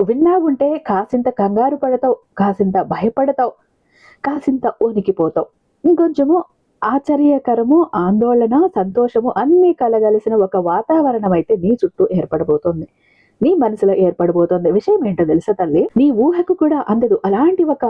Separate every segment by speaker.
Speaker 1: విన్నా ఉంటే కాసింత కంగారు పడతావు కాసింత భయపడతావు కాసింత వణికిపోతావు. ఇంకొంచెము ఆశ్చర్యకరము ఆందోళన సంతోషము అన్నీ కలగలిసిన ఒక వాతావరణం అయితే నీ చుట్టూ ఏర్పడబోతోంది. నీ మనసులో ఏర్పడబోతోంది. విషయం ఏంటో తెలుసా తల్లి? నీ ఊహకు కూడా అందదు. అలాంటి ఒక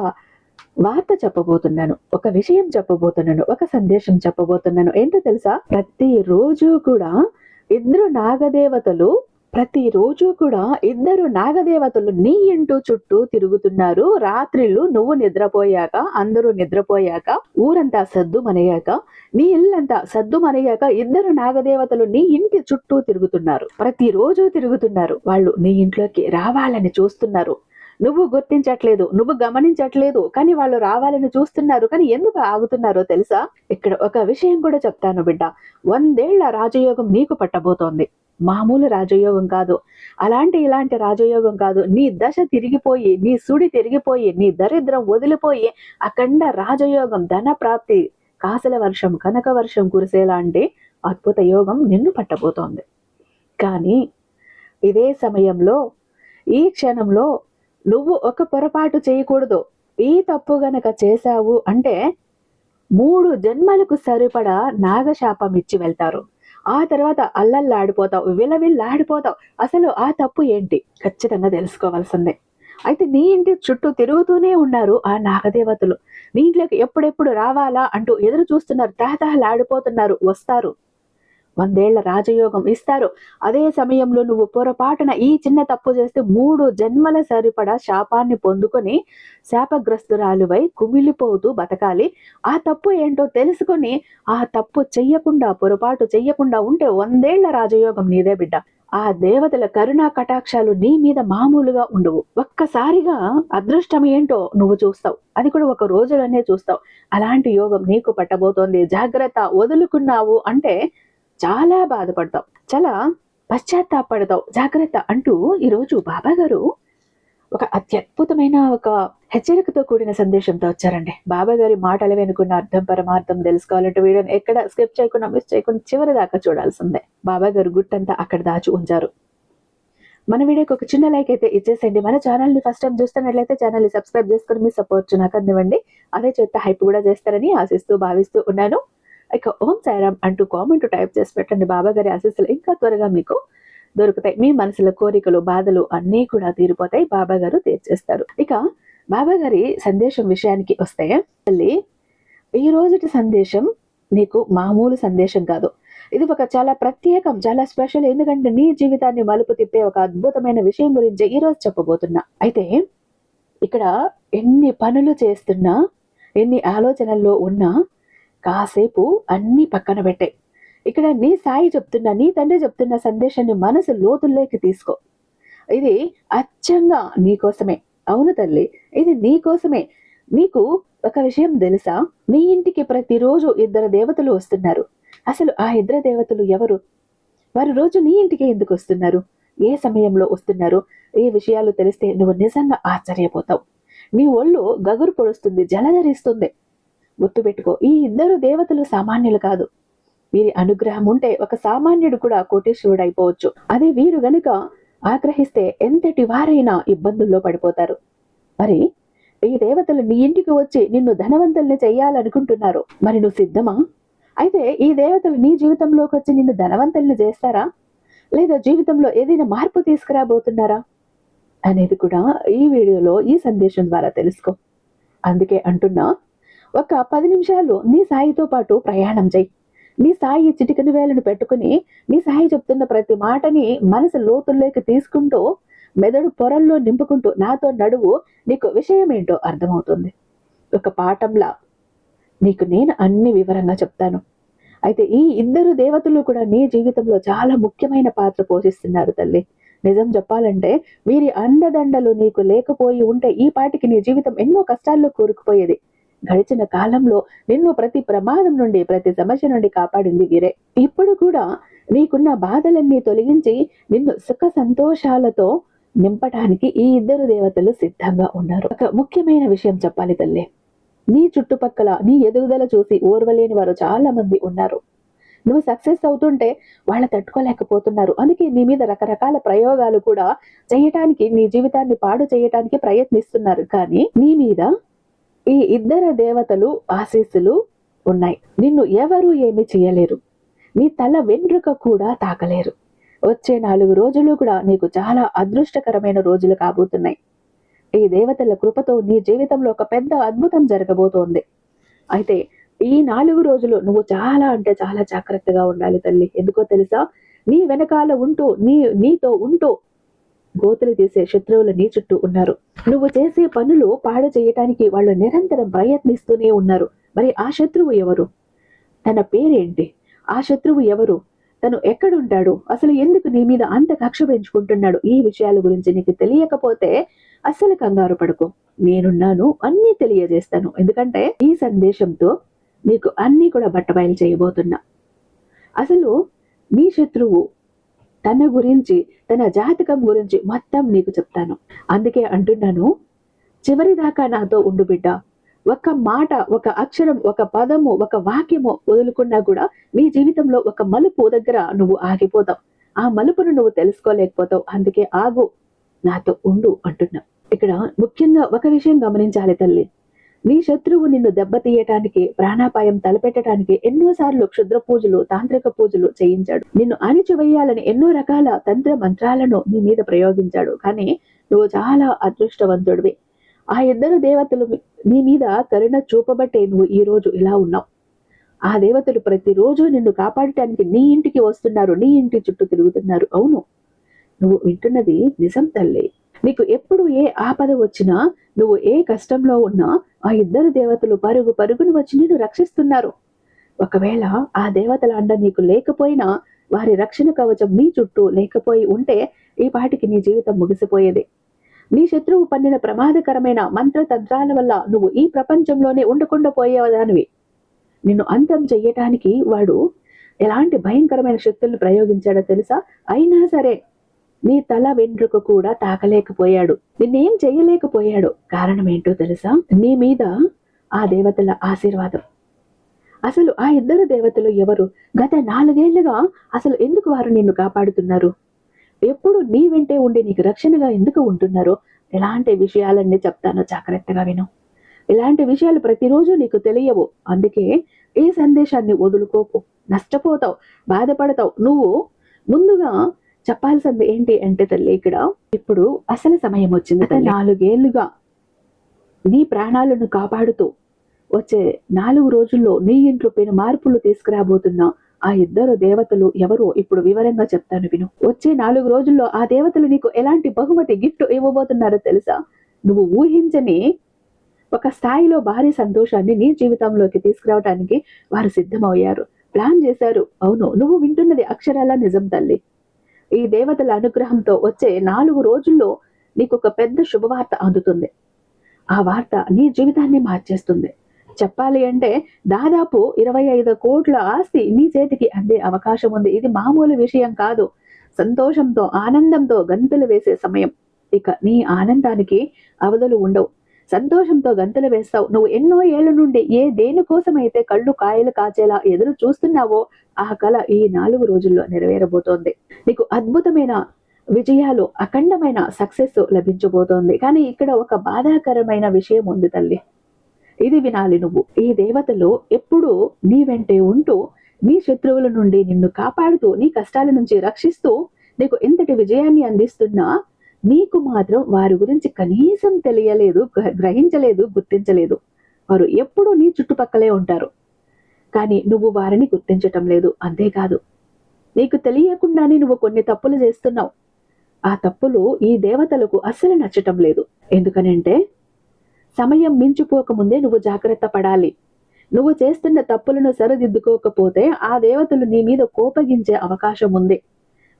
Speaker 1: వార్త చెప్పబోతున్నాను. ఒక విషయం చెప్పబోతున్నాను. ఒక సందేశం చెప్పబోతున్నాను. ఏంటో తెలుసా? ప్రతిరోజు కూడా ఇద్దరు నాగదేవతలు ప్రతిరోజు కూడా ఇద్దరు నాగదేవతలు నీ ఇంటూ చుట్టూ తిరుగుతున్నారు. రాత్రిళ్ళు నువ్వు నిద్రపోయాక అందరూ నిద్రపోయాక ఊరంతా సద్దు మనయ్యాక నీ ఇల్లంతా సద్దు మనయ్యాక ఇద్దరు నాగదేవతలు నీ ఇంటి చుట్టూ తిరుగుతున్నారు. ప్రతిరోజు తిరుగుతున్నారు. వాళ్ళు నీ ఇంట్లోకి రావాలని చూస్తున్నారు. నువ్వు గుర్తించట్లేదు నువ్వు గమనించట్లేదు కానీ వాళ్ళు రావాలని చూస్తున్నారు. కానీ ఎందుకు ఆగుతున్నారో తెలుసా? ఇక్కడ ఒక విషయం కూడా చెప్తాను బిడ్డ. వందేళ్ళ రాజయోగం నీకు పట్టబోతోంది. మామూలు రాజయోగం కాదు. అలాంటి ఇలాంటి రాజయోగం కాదు. నీ దశ తిరిగిపోయి నీ సుడి తిరిగిపోయి నీ దరిద్రం వదిలిపోయి అఖండ రాజయోగం ధన ప్రాప్తి కాసల వర్షం కనక వర్షం కురిసేలాంటి అద్భుత యోగం నిన్ను పట్టబోతోంది. కానీ ఇదే సమయంలో ఈ క్షణంలో నువ్వు ఒక పొరపాటు చేయకూడదు. ఈ తప్పు గనక చేశావు అంటే మూడు జన్మలకు సరిపడా నాగశాపం ఇచ్చి వెళ్తారు. ఆ తర్వాత అల్లల్లాడిపోతావు విలవిల్లాడిపోతావు. అసలు ఆ తప్పు ఏంటి? ఖచ్చితంగా తెలుసుకోవాల్సిందే. అయితే నీ ఇంటి చుట్టూ తిరుగుతూనే ఉన్నారు ఆ నాగదేవతలు. నీ ఇంట్లోకి ఎప్పుడెప్పుడు రావాలా అంటూ ఎదురు చూస్తున్నారు తహతహలాడిపోతున్నారు వస్తారు. వందేళ్ళ రాజయోగం ఇస్తారు. అదే సమయంలో నువ్వు పొరపాటున ఈ చిన్న తప్పు చేస్తే మూడు జన్మల సరిపడా శాపాన్ని పొందుకొని శాపగ్రస్తురాలువై కుమిలిపోతూ బతకాలి. ఆ తప్పు ఏంటో తెలుసుకొని ఆ తప్పు చెయ్యకుండా పొరపాటు చెయ్యకుండా ఉంటే వందేళ్ళ రాజయోగం నీదే బిడ్డ. ఆ దేవతల కరుణా కటాక్షాలు నీ మీద మామూలుగా ఉండవు. ఒక్కసారిగా అదృష్టం ఏంటో నువ్వు చూస్తావు. అది కూడా ఒక రోజులోనే చూస్తావు. అలాంటి యోగం నీకు పట్టబోతోంది. జాగ్రత్త వదులుకున్నావు అంటే చాలా బాధపడతావు. చాలా పశ్చాత్తాపడతావు. జాగ్రత్త అంటూ ఈరోజు బాబా గారు ఒక అత్యద్భుతమైన ఒక హెచ్చరికతో కూడిన సందేశంతో వచ్చారండి. బాబా గారి మాటలు వెనుకున్న అర్థం పరమార్థం తెలుసుకోవాలంటే వీడియోని ఎక్కడ స్కిప్ చేయకుండా మిస్ చేయకుండా చివరి దాకా చూడాల్సిందే. బాబా గారు గుట్టంతా అక్కడ దాచి ఉంచారు. మన వీడియోకి ఒక చిన్న లైక్ అయితే ఇచ్చేసేయండి. మన ఛానల్ని ఫస్ట్ టైం చూస్తున్నట్లయితే ఛానల్ని సబ్స్క్రైబ్ చేసుకుని మీ సపోర్ట్ నాకు అందివ్వండి. అదే చేత హైప్ కూడా చేస్తారని ఆశిస్తూ భావిస్తూ ఉన్నాను. ఇక ఓం సాయిరామ్ అంటూ కామెంట్ టైప్ చేసి పెట్టండి. బాబాగారి ఆశీస్సులు ఇంకా త్వరగా మీకు దొరుకుతాయి. మీ మనసులో కోరికలు బాధలు అన్నీ కూడా తీరిపోతాయి. బాబాగారు తీర్చేస్తారు. ఇక బాబాగారి సందేశం విషయానికి వస్తే మళ్ళీ ఈ రోజుటి సందేశం నీకు మామూలు సందేశం కాదు. ఇది ఒక చాలా ప్రత్యేకం చాలా స్పెషల్ ఎందుకంటే నీ జీవితాన్ని మలుపు తిప్పే ఒక అద్భుతమైన విషయం గురించి ఈరోజు చెప్పబోతున్నా. అయితే ఇక్కడ ఎన్ని పనులు చేస్తున్నా ఎన్ని ఆలోచనల్లో ఉన్నా కాసేపు అన్నీ పక్కన పెట్టే. ఇక్కడ నీ సాయి చెప్తున్న నీ తండ్రి చెప్తున్న సందేశాన్ని మనసు లోతుల్లోకి తీసుకో. ఇది అచ్చంగా నీకోసమే అవును తల్లి ఇది నీకోసమే నీకు ఒక విషయం తెలుసా? నీ ఇంటికి ప్రతిరోజు ఇద్దరు దేవతలు వస్తున్నారు. అసలు ఆ ఇద్దరు దేవతలు ఎవరు? వారు రోజు నీ ఇంటికి ఎందుకు వస్తున్నారు? ఏ సమయంలో వస్తున్నారు? ఏ విషయాలు తెలిస్తే నువ్వు నిజంగా ఆశ్చర్యపోతావు. నీ ఒళ్ళు గగురు పొడుస్తుంది జలధరిస్తుంది. గుర్తుపెట్టుకో. ఈ ఇద్దరు దేవతలు సామాన్యులు కాదు. వీరి అనుగ్రహం ఉంటే ఒక సామాన్యుడు కూడా కోటేశ్వరుడు అయిపోవచ్చు అదే వీరు గనుక ఆగ్రహిస్తే ఎంతటి వారైనా ఇబ్బందుల్లో పడిపోతారు. మరి ఈ దేవతలు నీ ఇంటికి వచ్చి నిన్ను ధనవంతుల్ని చేయాలనుకుంటున్నారు మరి నువ్వు సిద్ధమా? అయితే ఈ దేవతలు నీ జీవితంలోకి వచ్చి నిన్ను ధనవంతుల్ని చేస్తారా? లేదా జీవితంలో ఏదైనా మార్పు తీసుకురాబోతున్నారా? అనేది కూడా ఈ వీడియోలో ఈ సందేశం ద్వారా తెలుసుకో. అందుకే అంటున్నా ఒక పది నిమిషాలు నీ సాయితో పాటు ప్రయాణం చేయి. నీ సాయి చిటికని వేలను పెట్టుకుని నీ సాయి చెప్తున్న ప్రతి మాటని మనసు లోతుల్లోకి తీసుకుంటూ మెదడు పొరల్లో నింపుకుంటూ నాతో నడువు నీకు విషయం ఏంటో అర్థమవుతుంది. ఒక పాఠంలా నీకు నేను అన్ని వివరంగా చెప్తాను. అయితే ఈ ఇద్దరు దేవతలు కూడా నీ జీవితంలో చాలా ముఖ్యమైన పాత్ర పోషిస్తున్నారు తల్లి. నిజం చెప్పాలంటే వీరి అండదండలు నీకు లేకపోయి ఉంటే ఈ పాటికి నీ జీవితం ఎన్నో కష్టాల్లో కూరుకుపోయేది. గడిచిన కాలంలో నిన్ను ప్రతి ప్రమాదం నుండి ప్రతి సమస్య నుండి కాపాడింది వీరే. ఇప్పుడు కూడా నీకున్న బాధలన్నీ తొలగించి నిన్ను సుఖ సంతోషాలతో నింపడానికి ఈ ఇద్దరు దేవతలు సిద్ధంగా ఉన్నారు. ఒక ముఖ్యమైన విషయం చెప్పాలి తల్లి. నీ చుట్టుపక్కల నీ ఎదుగుదల చూసి ఓర్వలేని వారు చాలా మంది ఉన్నారు. నువ్వు సక్సెస్ అవుతుంటే వాళ్ళు తట్టుకోలేకపోతున్నారు. అందుకే నీ మీద రకరకాల ప్రయోగాలు కూడా చేయటానికి నీ జీవితాన్ని పాడు చేయటానికి ప్రయత్నిస్తున్నారు. కానీ నీ మీద ఈ ఇద్దరు దేవతలు ఆశీస్సులు ఉన్నాయి. నిన్ను ఎవరూ ఏమి చేయలేరు. నీ తల వెంట్రుక కూడా తాకలేరు. వచ్చే నాలుగు రోజులు కూడా నీకు చాలా అదృష్టకరమైన రోజులు కాబోతున్నాయి. ఈ దేవతల కృపతో నీ జీవితంలో ఒక పెద్ద అద్భుతం జరగబోతోంది. అయితే ఈ నాలుగు రోజులు నువ్వు చాలా అంటే చాలా జాగ్రత్తగా ఉండాలి తల్లి. ఎందుకో తెలుసా? నీ వెనకాల ఉంటూ నీ నీతో ఉంటూ గోతులు తీసే శత్రువులు నీ చుట్టూ ఉన్నారు. నువ్వు చేసే పనులు పాడు చేయటానికి వాళ్ళు నిరంతరం ప్రయత్నిస్తూనే ఉన్నారు. మరి ఆ శత్రువు ఎవరు? తన పేరేంటి? ఆ శత్రువు ఎవరు? తను ఎక్కడుంటాడు? అసలు ఎందుకు నీ మీద అంత కక్ష పెంచుకుంటున్నాడు? ఈ విషయాల గురించి నీకు తెలియకపోతే అస్సలు కంగారు పడుకో. నేనున్నాను అన్నీ తెలియజేస్తాను. ఎందుకంటే ఈ సందేశంతో నీకు అన్నీ కూడా బట్టబయలు చేయబోతున్నా. అసలు నీ శత్రువు తన గురించి తన జాతకం గురించి మొత్తం నీకు చెప్తాను. అందుకే అంటున్నాను చివరి దాకా నాతో ఉండు బిడ్డ. ఒక మాట ఒక అక్షరం ఒక పదము ఒక వాక్యము వదులుకున్నా కూడా మీ జీవితంలో ఒక మలుపు దగ్గర నువ్వు ఆగిపోతావు. ఆ మలుపును నువ్వు తెలుసుకోలేకపోతావు. అందుకే ఆగు నాతో ఉండు అంటున్నా. ఇక్కడ ముఖ్యంగా ఒక విషయం గమనించాలి తల్లి. నీ శత్రువు నిన్ను దెబ్బతీయటానికి ప్రాణాపాయం తలపెట్టడానికి ఎన్నోసార్లు క్షుద్ర పూజలు తాంత్రిక పూజలు చేయించాడు. నిన్ను అణిచివేయాలని ఎన్నో రకాల తంత్ర మంత్రాలను నీ మీద ప్రయోగించాడు. కానీ నువ్వు చాలా అదృష్టవంతుడివి. ఆ ఇద్దరు దేవతలు నీ మీద కరుణ చూపబట్టే నువ్వు ఈ రోజు ఇలా ఉన్నావు. ఆ దేవతలు ప్రతిరోజు నిన్ను కాపాడటానికి నీ ఇంటికి వస్తున్నారు నీ ఇంటి చుట్టూ తిరుగుతున్నారు. అవును నువ్వు వింటున్నది నిజం తల్లి. నీకు ఎప్పుడు ఏ ఆపద వచ్చినా నువ్వు ఏ కష్టంలో ఉన్నా ఆ ఇద్దరు దేవతలు పరుగు పరుగును వచ్చి నిన్ను రక్షిస్తున్నారు. ఒకవేళ ఆ దేవతల అండ నీకు లేకపోయినా వారి రక్షణ కవచం నీ చుట్టూ లేకపోయి ఉంటే ఈ పాటికి నీ జీవితం ముగిసిపోయేది. నీ శత్రువు పన్నిన ప్రమాదకరమైన మంత్రతంత్రాల వల్ల నువ్వు ఈ ప్రపంచంలోనే ఉండకుండా పోయేదానివి. నిన్ను అంతం చెయ్యటానికి వాడు ఎలాంటి భయంకరమైన శక్తులను ప్రయోగించాడో తెలుసా? అయినా సరే. నీ తల వెంట్రుక కూడా తాకలేకపోయాడు. నిన్నేం చెయ్యలేకపోయాడు. కారణం ఏంటో తెలుసా? నీ మీద ఆ దేవతల ఆశీర్వాదం. అసలు ఆ ఇద్దరు దేవతలు ఎవరు? గత నాలుగేళ్ళుగా అసలు ఎందుకు వారు నిన్ను కాపాడుతున్నారు? ఎప్పుడు నీ వెంటే ఉండి నీకు రక్షణగా ఎందుకు ఉంటున్నారో ఎలాంటి విషయాలన్నీ చెప్తానో జాగ్రత్తగా విను. ఇలాంటి విషయాలు ప్రతిరోజు నీకు తెలియవు. అందుకే ఈ సందేశాన్ని వదులుకోకు. నష్టపోతావు బాధపడతావు. నువ్వు ముందుగా చెప్పాల్సింది ఏంటి అంటే తల్లి ఇక్కడ ఇప్పుడు అసలు సమయం వచ్చింది. నాలుగేళ్ళుగా నీ ప్రాణాలను కాపాడుతూ వచ్చే నాలుగు రోజుల్లో నీ ఇంట్లో పెను మార్పులు తీసుకురాబోతున్న ఆ ఇద్దరు దేవతలు ఎవరో ఇప్పుడు వివరంగా చెప్తాను విను. వచ్చే నాలుగు రోజుల్లో ఆ దేవతలు నీకు ఎలాంటి బహుమతి గిఫ్ట్ ఇవ్వబోతున్నారో తెలుసా? నువ్వు ఊహించని ఒక స్థాయిలో భారీ సంతోషాన్ని నీ జీవితంలోకి తీసుకురావడానికి వారు సిద్ధమయ్యారు. ప్లాన్ చేశారు. అవును నువ్వు వింటున్నది అక్షరాల నిజం తల్లి. ఈ దేవతల అనుగ్రహంతో వచ్చే నాలుగు రోజుల్లో నీకు ఒక పెద్ద శుభవార్త అందుతుంది. ఆ వార్త నీ జీవితాన్ని మార్చేస్తుంది. చెప్పాలి అంటే దాదాపు ఇరవై ఐదు కోట్ల ఆస్తి నీ చేతికి అందే అవకాశం ఉంది. ఇది మామూలు విషయం కాదు. సంతోషంతో ఆనందంతో గంతులు వేసే సమయం. ఇక నీ ఆనందానికి అవధులు ఉండవు. సంతోషంతో గంతులు వేస్తావు. నువ్వు ఎన్నో ఏళ్ళ నుండి ఏ దేనికోసమైతే కళ్ళు కాయలు కాచేలా ఎదురు చూస్తున్నావో ఆ కళ ఈ నాలుగు రోజుల్లో నెరవేరబోతోంది. నీకు అద్భుతమైన విజయాలు అఖండమైన సక్సెస్ లభించబోతోంది. కానీ ఇక్కడ ఒక బాధాకరమైన విషయం ఉంది తల్లి. ఇది వినాలి నువ్వు. ఈ దేవతలు ఎప్పుడూ నీ వెంటే ఉంటూ నీ శత్రువుల నుండి నిన్ను కాపాడుతూ నీ కష్టాల నుంచి రక్షిస్తూ నీకు ఇంతటి విజయాన్ని అందిస్తున్నా నీకు మాత్రం వారి గురించి కనీసం తెలియలేదు గ్రహించలేదు గుర్తించలేదు. వారు ఎప్పుడూ నీ చుట్టుపక్కలే ఉంటారు. కానీ నువ్వు వారిని గుర్తించటం లేదు అంతేకాదు. నీకు తెలియకుండానే నువ్వు కొన్ని తప్పులు చేస్తున్నావు. ఆ తప్పులు ఈ దేవతలకు అస్సలు నచ్చటం లేదు. ఎందుకనంటే సమయం మించిపోకముందే నువ్వు జాగ్రత్త పడాలి. నువ్వు చేస్తున్న తప్పులను సరిదిద్దుకోకపోతే ఆ దేవతలు నీ మీద కోపగించే అవకాశం ఉంది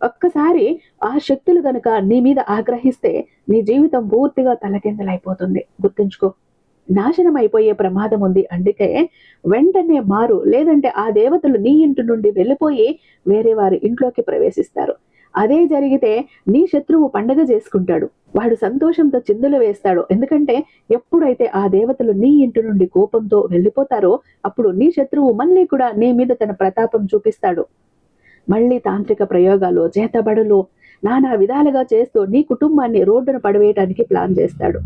Speaker 1: ఒక్కసారి ఆ శక్తులు గనుక నీ మీద ఆగ్రహిస్తే నీ జీవితం పూర్తిగా తలకిందలైపోతుంది. గుర్తుంచుకో నాశనం అయిపోయే ప్రమాదం ఉంది. అందుకే వెంటనే మారు. లేదంటే ఆ దేవతలు నీ ఇంటి నుండి వెళ్ళిపోయి వేరే వారి ఇంట్లోకి ప్రవేశిస్తారు. అదే జరిగితే నీ శత్రువు పండగ చేసుకుంటాడు. వాడు సంతోషంతో చిందులు వేస్తాడు. ఎందుకంటే ఎప్పుడైతే ఆ దేవతలు నీ ఇంటి నుండి కోపంతో వెళ్ళిపోతారో అప్పుడు నీ శత్రువు మళ్ళీ కూడా నీ మీద తన ప్రతాపం చూపిస్తాడు. మళ్ళీ తాంత్రిక ప్రయోగాలు చేతబడులు నానా విధాలుగా చేస్తూ నీ కుటుంబాన్ని రోడ్డున పడవేయటానికి ప్లాన్ చేస్తాడు.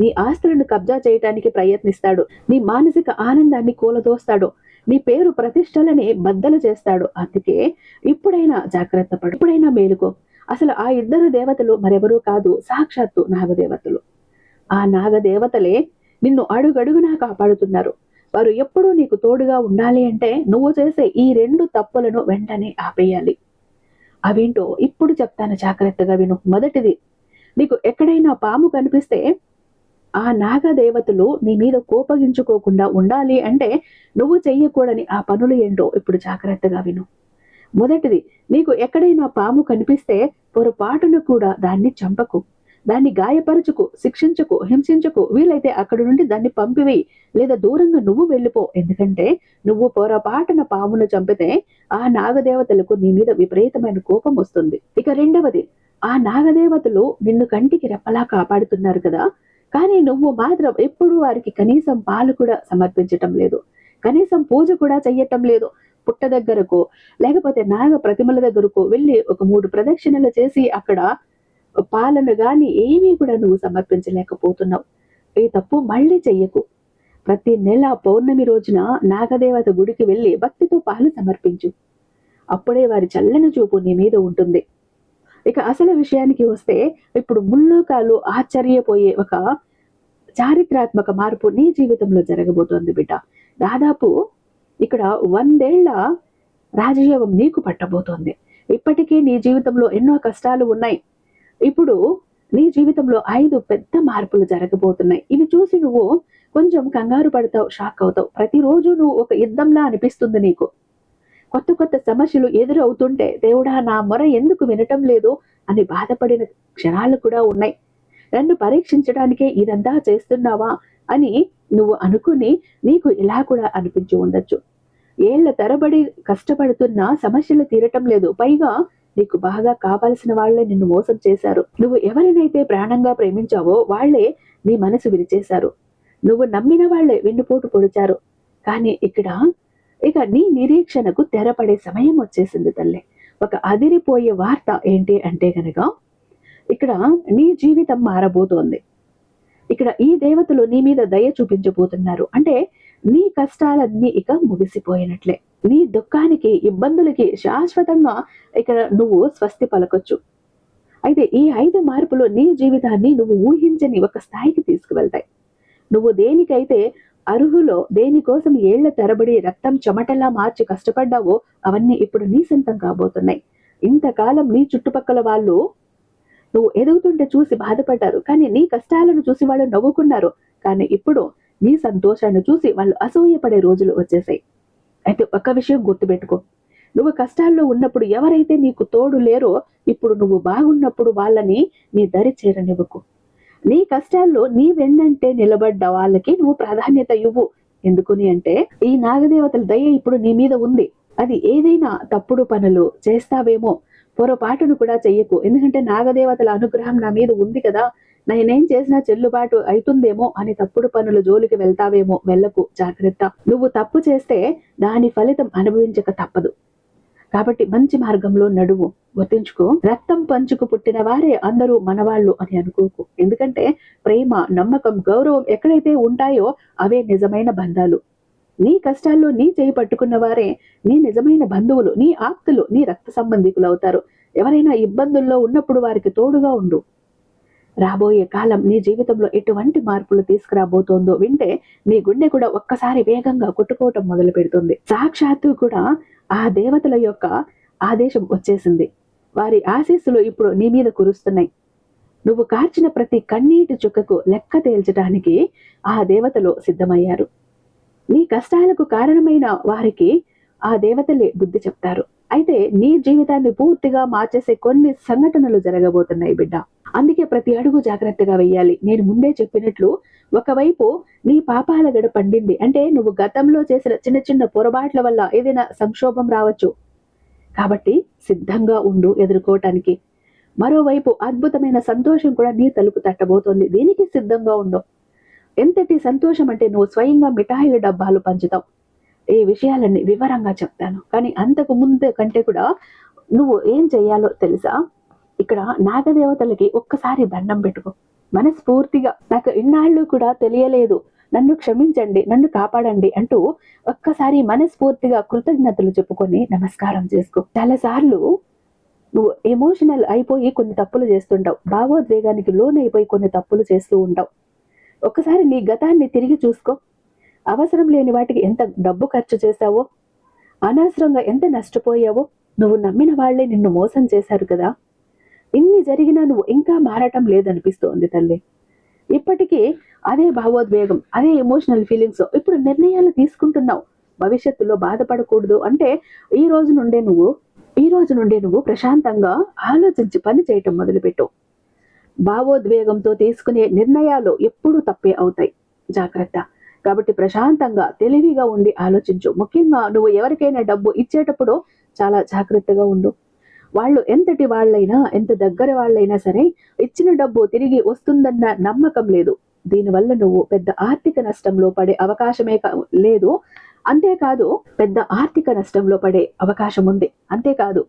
Speaker 1: నీ ఆస్తులను కబ్జా చేయటానికి ప్రయత్నిస్తాడు. నీ మానసిక ఆనందాన్ని కూలదోస్తాడు. నీ పేరు ప్రతిష్టలని బద్దలు చేస్తాడు. అందుకే ఇప్పుడైనా జాగ్రత్త పడు. ఇప్పుడైనా మేలుకో. అసలు ఆ ఇద్దరు దేవతలు మరెవరూ కాదు. సాక్షాత్తు నాగదేవతలు. ఆ నాగదేవతలే నిన్ను అడుగడుగునా కాపాడుతున్నారు. వారు ఎప్పుడూ నీకు తోడుగా ఉండాలి అంటే నువ్వు చేసే ఈ రెండు తప్పులను వెంటనే ఆపేయాలి. అవేంటో ఇప్పుడు చెప్తాను జాగ్రత్తగా విను. మొదటిది నీకు ఎక్కడైనా పాము కనిపిస్తే ఆ నాగదేవతలు నీ మీద కోపగించుకోకుండా ఉండాలి అంటే నువ్వు చెయ్యకూడని ఆ పనులు ఏంటో ఇప్పుడు జాగ్రత్తగా విను. మొదటిది నీకు ఎక్కడైనా పాము కనిపిస్తే పొరపాటును కూడా దాన్ని చంపకు. దాన్ని గాయపరచుకు శిక్షించుకు హింసించుకు. వీలైతే అక్కడి నుండి దాన్ని పంపివేయి. లేదా దూరంగా నువ్వు వెళ్ళిపో. ఎందుకంటే నువ్వు పొరపాటున పామును చంపితే ఆ నాగదేవతలకు నీ మీద విపరీతమైన కోపం వస్తుంది. ఇక రెండవది ఆ నాగదేవతలు నిన్ను కంటికి రెప్పలా కాపాడుతున్నారు కదా. కానీ నువ్వు మాత్రం ఎప్పుడు వారికి కనీసం పాలు కూడా సమర్పించటం లేదు. కనీసం పూజ కూడా చెయ్యటం లేదు. పుట్ట దగ్గరకు లేకపోతే నాగ ప్రతిమల దగ్గరకు వెళ్ళి ఒక మూడు ప్రదక్షిణలు చేసి అక్కడ పాలన గాని ఏమీ కూడా నువ్వు సమర్పించలేకపోతున్నావు. ఈ తప్పు మళ్ళీ చెయ్యకు. ప్రతి నెల పౌర్ణమి రోజున నాగదేవత గుడికి వెళ్ళి భక్తితో పాలు సమర్పించు. అప్పుడే వారి చల్లని చూపు నీ మీద ఉంటుంది. ఇక అసలు విషయానికి వస్తే ఇప్పుడు ముల్లోకాలు ఆశ్చర్యపోయే ఒక చారిత్రాత్మక మార్పు నీ జీవితంలో జరగబోతోంది బిడ్డ. దాదాపు ఇక్కడ వందేళ్ళ రాజయోగం నీకు పట్టబోతోంది. ఇప్పటికీ నీ జీవితంలో ఎన్నో కష్టాలు ఉన్నాయి. ఇప్పుడు నీ జీవితంలో ఐదు పెద్ద మార్పులు జరగబోతున్నాయి. ఇవి చూసి నువ్వు కొంచెం కంగారు పడతావు షాక్ అవుతావు. ప్రతిరోజు నువ్వు ఒక యుద్ధంలా అనిపిస్తుంది నీకు. కొత్త కొత్త సమస్యలు ఎదురవుతుంటే దేవుడా నా మొర ఎందుకు వినటం లేదు? అని బాధపడిన క్షణాలు కూడా ఉన్నాయి. నన్ను పరీక్షించడానికే ఇదంతా చేస్తున్నావా అని నువ్వు అనుకుని నీకు ఇలా కూడా అనిపించి ఉండొచ్చు. ఏళ్ళ తరబడి కష్టపడుతున్న సమస్యలు తీరటం లేదు. పైగా నీకు బాగా కావాల్సిన వాళ్ళే నిన్ను మోసం చేశారు. నువ్వు ఎవరినైతే ప్రాణంగా ప్రేమించావో వాళ్ళే నీ మనసు విరిచేశారు. నువ్వు నమ్మిన వాళ్ళే వెన్నుపోటు పొడిచారు. కానీ ఇక్కడ ఇక నీ నిరీక్షణకు తెరపడే సమయం వచ్చేసింది తల్లి. ఒక అదిరిపోయే వార్త ఏంటి అంటే గనక ఇక్కడ నీ జీవితం మారబోతోంది. ఇక్కడ ఈ దేవతలు నీ మీద దయ చూపించబోతున్నారు. అంటే నీ కష్టాలన్నీ ఇక ముగిసిపోయినట్లే. నీ దుఃఖానికి ఇబ్బందులకి శాశ్వతంగా ఇక్కడ నువ్వు స్వస్తి పలకొచ్చు. అయితే ఈ ఐదు మార్పులు నీ జీవితాన్ని నువ్వు ఊహించని ఒక స్థాయికి తీసుకువెళ్తాయి. నువ్వు దేనికైతే అర్హులో దేనికోసం ఏళ్ళ తరబడి రక్తం చెమటలా మార్చి కష్టపడ్డావో అవన్నీ ఇప్పుడు నీ సొంతం కాబోతున్నాయి. ఇంతకాలం నీ చుట్టుపక్కల వాళ్ళు నువ్వు ఎదుగుతుంటే చూసి బాధపడ్డారు. కానీ నీ కష్టాలను చూసి వాళ్ళు నవ్వుకున్నారు. కానీ ఇప్పుడు నీ సంతోషాన్ని చూసి వాళ్ళు అసూయపడే రోజులు వచ్చేసాయి. అయితే ఒక విషయం గుర్తుపెట్టుకో. నువ్వు కష్టాల్లో ఉన్నప్పుడు ఎవరైతే నీకు తోడు లేరో ఇప్పుడు నువ్వు బాగున్నప్పుడు వాళ్ళని నీ దరి చేరనివ్వకు. నీ కష్టాల్లో నీ వెన్నంటే నిలబడ్డ వాళ్ళకి నువ్వు ప్రాధాన్యత ఇవ్వు. ఎందుకుని అంటే ఈ నాగదేవతల దయ ఇప్పుడు నీ మీద ఉంది. అది ఏదైనా తప్పుడు పనులు చేస్తావేమో. పొరపాటును కూడా చెయ్యకు. ఎందుకంటే నాగదేవతల అనుగ్రహం నా మీద ఉంది కదా. నేనేం చేసినా చెల్లుబాటు అవుతుందేమో అని తప్పుడు పనుల జోలికి వెళ్తావేమో వెళ్ళకు. జాగ్రత్త. నువ్వు తప్పు చేస్తే దాని ఫలితం అనుభవించక తప్పదు. కాబట్టి మంచి మార్గంలో నడువు. గుర్తించుకో రక్తం పంచుకు పుట్టిన వారే అందరూ మనవాళ్ళు అని అనుకోకు. ఎందుకంటే ప్రేమ నమ్మకం గౌరవం ఎక్కడైతే ఉంటాయో అవే నిజమైన బంధాలు. నీ కష్టాల్లో నీ చేయి పట్టుకున్న వారే నీ నిజమైన బంధువులు నీ ఆప్తులు నీ రక్త సంబంధికులు అవుతారు. ఎవరైనా ఇబ్బందుల్లో ఉన్నప్పుడు వారికి తోడుగా ఉండు. రాబోయే కాలం నీ జీవితంలో ఎటువంటి మార్పులు తీసుకురాబోతోందో వింటే నీ గుండె కూడా ఒక్కసారి వేగంగా కొట్టుకోవటం మొదలు పెడుతుంది. సాక్షాత్తు కూడా ఆ దేవతల యొక్క ఆదేశం వచ్చేసింది. వారి ఆశీస్సులు ఇప్పుడు నీ మీద కురుస్తున్నాయి. నువ్వు కార్చిన ప్రతి కన్నీటి చుక్కకు లెక్క తేల్చడానికి ఆ దేవతలు సిద్ధమయ్యారు. నీ కష్టాలకు కారణమైన వారికి ఆ దేవతలే బుద్ధి చెప్తారు. అయితే నీ జీవితాన్ని పూర్తిగా మార్చేసే కొన్ని సంఘటనలు జరగబోతున్నాయి బిడ్డ. అందుకే ప్రతి అడుగు జాగ్రత్తగా వెయ్యాలి నేను ముందే చెప్పినట్లు ఒకవైపు నీ పాపాల గడ పండింది. అంటే నువ్వు గతంలో చేసిన చిన్న చిన్న పొరపాట్ల వల్ల ఏదైనా సంక్షోభం రావచ్చు. కాబట్టి సిద్ధంగా ఉండు ఎదుర్కోవటానికి. మరోవైపు అద్భుతమైన సంతోషం కూడా నీ తలుపు తట్టబోతోంది. దీనికి సిద్ధంగా ఉండు. ఎంతటి సంతోషం అంటే నువ్వు స్వయంగా మిఠాయిల డబ్బాలు పంచుతావు. ఈ విషయాలన్నీ వివరంగా చెప్తాను. కానీ అంతకు ముందు కంటే కూడా నువ్వు ఏం చెయ్యాలో తెలుసా? ఇక్కడ నాగదేవతలకి ఒక్కసారి దండం పెట్టుకో. మనస్ఫూర్తిగా నాకు ఇన్నాళ్ళు కూడా తెలియలేదు. నన్ను క్షమించండి నన్ను కాపాడండి అంటూ ఒక్కసారి మనస్ఫూర్తిగా కృతజ్ఞతలు చెప్పుకొని నమస్కారం చేసుకో. చాలాసార్లు నువ్వు ఎమోషనల్ అయిపోయి కొన్ని తప్పులు చేస్తుంటావు. భావోద్వేగానికి లోనైపోయి కొన్ని తప్పులు చేస్తూ ఉంటావు. ఒక్కసారి నీ గతాన్ని తిరిగి చూసుకో. అవసరం లేని వాటికి ఎంత డబ్బు ఖర్చు చేశావో అనవసరంగా ఎంత నష్టపోయావో నువ్వు నమ్మిన వాళ్ళే నిన్ను మోసం చేశారు కదా. ఇన్ని జరిగినా నువ్వు ఇంకా మారటం లేదనిపిస్తోంది తల్లి. ఇప్పటికీ అదే భావోద్వేగం అదే ఎమోషనల్ ఫీలింగ్స్ ఇప్పుడు నిర్ణయాలు తీసుకుంటున్నావు. భవిష్యత్తులో బాధపడకూడదు అంటే ఈ రోజు నుండే నువ్వు ఈ రోజు నుండే నువ్వు ప్రశాంతంగా ఆలోచించి పని చేయటం మొదలుపెట్టు. భావోద్వేగంతో తీసుకునే నిర్ణయాలు ఎప్పుడూ తప్పే అవుతాయి. జాగ్రత్త. కాబట్టి ప్రశాంతంగా తెలివిగా ఉండి ఆలోచించు. ముఖ్యంగా నువ్వు ఎవరికైనా డబ్బు ఇచ్చేటప్పుడు చాలా జాగ్రత్తగా ఉండు. వాళ్ళు ఎంతటి వాళ్ళైనా ఎంత దగ్గర వాళ్ళైనా సరే ఇచ్చిన డబ్బు తిరిగి వస్తుందన్న నమ్మకం లేదు. దీనివల్ల నువ్వు పెద్ద ఆర్థిక నష్టంలో పడే అవకాశమే లేదు. అంతేకాదు పెద్ద ఆర్థిక నష్టంలో పడే అవకాశం ఉంది. అంతేకాదు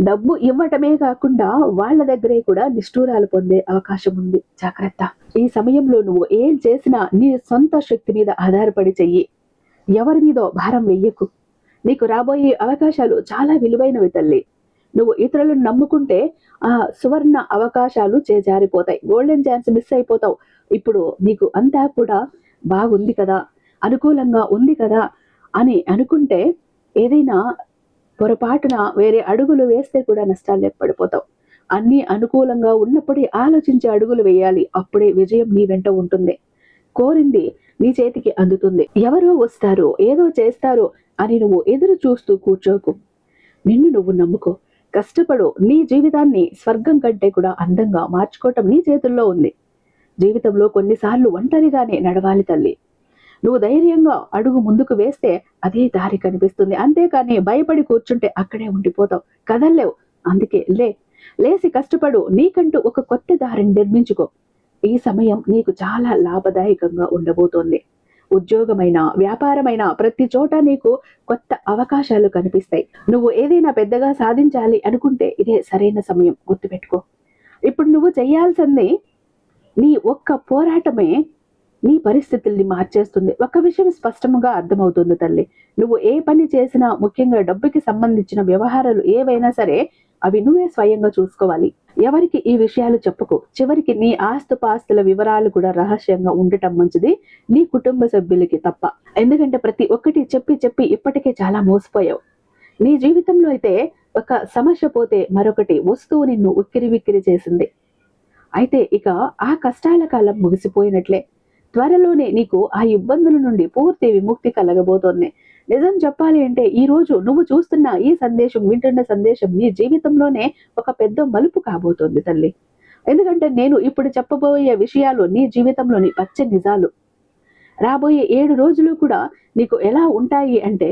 Speaker 1: డబ్బు ఇవ్వటమే కాకుండా వాళ్ళ దగ్గరే కూడా నిష్ఠూరాలు పొందే అవకాశం ఉంది. జాగ్రత్త. ఈ సమయంలో నువ్వు ఏం చేసినా నీ సొంత శక్తి మీద ఆధారపడి చెయ్యి. ఎవరి మీదో భారం వెయ్యకు. నీకు రాబోయే అవకాశాలు చాలా విలువైనవి తల్లి. నువ్వు ఇతరులను నమ్ముకుంటే ఆ సువర్ణ అవకాశాలు చేజారిపోతాయి గోల్డెన్ ఛాన్స్ మిస్ అయిపోతావు. ఇప్పుడు నీకు అంతా కూడా బాగుంది కదా. అనుకూలంగా ఉంది కదా అని అనుకుంటే ఏదైనా పొరపాటున వేరే అడుగులు వేస్తే కూడా నష్టాలు ఏర్పడిపోతావు. అన్ని అనుకూలంగా ఉన్నప్పుడే ఆలోచించి అడుగులు వేయాలి. అప్పుడే విజయం నీ వెంట ఉంటుంది. కోరింది నీ చేతికి అందుతుంది. ఎవరో వస్తారు ఏదో చేస్తారు అని నువ్వు ఎదురు చూస్తూ కూర్చోకు. నిన్ను నువ్వు నమ్ముకో. కష్టపడు. నీ జీవితాన్ని స్వర్గం కంటే కూడా అందంగా మార్చుకోవటం నీ చేతుల్లో ఉంది. జీవితంలో కొన్నిసార్లు ఒంటరిగానే నడవాలి తల్లి. నువ్వు ధైర్యంగా అడుగు ముందుకు వేస్తే అదే దారి కనిపిస్తుంది. అంతేకాని భయపడి కూర్చుంటే అక్కడే ఉండిపోతావు. కదల్లేవు. అందుకే లే. లేసి కష్టపడు. నీకంటూ ఒక కొత్త దారిని నిర్మించుకో. ఈ సమయం నీకు చాలా లాభదాయకంగా ఉండబోతోంది. ఉద్యోగమైన వ్యాపారమైన ప్రతి చోట నీకు కొత్త అవకాశాలు కనిపిస్తాయి. నువ్వు ఏదైనా పెద్దగా సాధించాలి అనుకుంటే ఇదే సరైన సమయం. గుర్తుపెట్టుకో. ఇప్పుడు నువ్వు చేయాల్సింది నీ ఒక్క పోరాటమే నీ పరిస్థితుల్ని మార్చేస్తుంది. ఒక విషయం స్పష్టంగా అర్థమవుతుంది తల్లి. నువ్వు ఏ పని చేసినా ముఖ్యంగా డబ్బుకి సంబంధించిన వ్యవహారాలు ఏవైనా సరే అవి నువ్వే స్వయంగా చూసుకోవాలి. ఎవరికి ఈ విషయాలు చెప్పుకు. చివరికి నీ ఆస్తుపాస్తుల వివరాలు కూడా రహస్యంగా ఉండటం మంచిది. నీ కుటుంబ సభ్యులకి తప్ప. ఎందుకంటే ప్రతి ఒక్కటి చెప్పి చెప్పి ఇప్పటికే చాలా మోసపోయావు. నీ జీవితంలో అయితే ఒక సమస్య పోతే మరొకటి వస్తువు నిన్ను ఉక్కిరి విక్కిరి చేసింది. అయితే ఇక ఆ కష్టాల కాలం ముగిసిపోయినట్లే. త్వరలోనే నీకు ఆ ఇబ్బందుల నుండి పూర్తి విముక్తి కలగబోతోంది. నిజం చెప్పాలి అంటే ఈ రోజు నువ్వు చూస్తున్న ఈ సందేశం వింటున్న సందేశం నీ జీవితంలోనే ఒక పెద్ద మలుపు కాబోతోంది తల్లి. ఎందుకంటే నేను ఇప్పుడు చెప్పబోయే విషయాలు నీ జీవితంలోని పచ్చ నిజాలు. రాబోయే ఏడు రోజులు కూడా నీకు ఎలా ఉంటాయి అంటే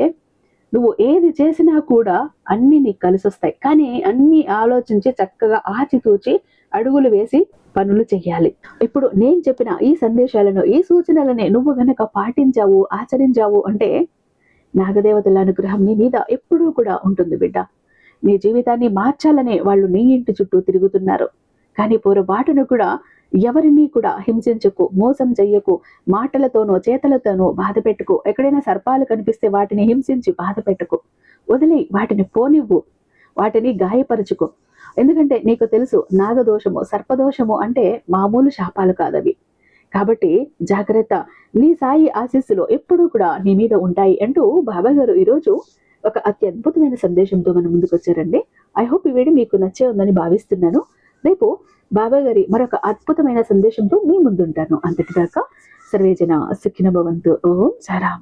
Speaker 1: నువ్వు ఏది చేసినా కూడా అన్ని నీకు కలిసొస్తాయి. కానీ అన్ని ఆలోచించి చక్కగా ఆచితూచి అడుగులు వేసి పనులు చెయ్యాలి. ఇప్పుడు నేను చెప్పిన ఈ సందేశాలను ఈ సూచనలని నువ్వు గనక పాటించావు ఆచరించావు అంటే నాగదేవతల అనుగ్రహం నీ మీద ఎప్పుడూ కూడా ఉంటుంది బిడ్డ. నీ జీవితాన్ని మార్చాలనే వాళ్ళు నీ ఇంటి చుట్టూ తిరుగుతున్నారు. కానీ పొరపాటును కూడా ఎవరిని కూడా హింసించకు మోసం చెయ్యకు మాటలతోనో చేతలతోనో బాధ పెట్టుకు. ఎక్కడైనా సర్పాలు కనిపిస్తే వాటిని హింసించి బాధ పెట్టుకు. వదిలి వాటిని పోనివ్వు. వాటిని గాయపరచుకో. ఎందుకంటే నీకు తెలుసు నాగదోషము సర్పదోషము అంటే మామూలు శాపాలు కాదవి. కాబట్టి జాగ్రత్త. నీ సాయి ఆశీస్సులు ఎప్పుడూ కూడా నీ మీద ఉంటాయి అంటూ బాబా గారు ఈరోజు ఒక అత్యద్భుతమైన సందేశంతో మన ముందుకు వచ్చారండి ఐ హోప్ ఈ వీడియో మీకు నచ్చే ఉందని భావిస్తున్నాను. రేపు బాబా గారి మరొక అద్భుతమైన సందేశంతో మీ ముందుంటాను. అంతటిదాకా సర్వేజన సుఖిన భవంతు ఓం సారాం.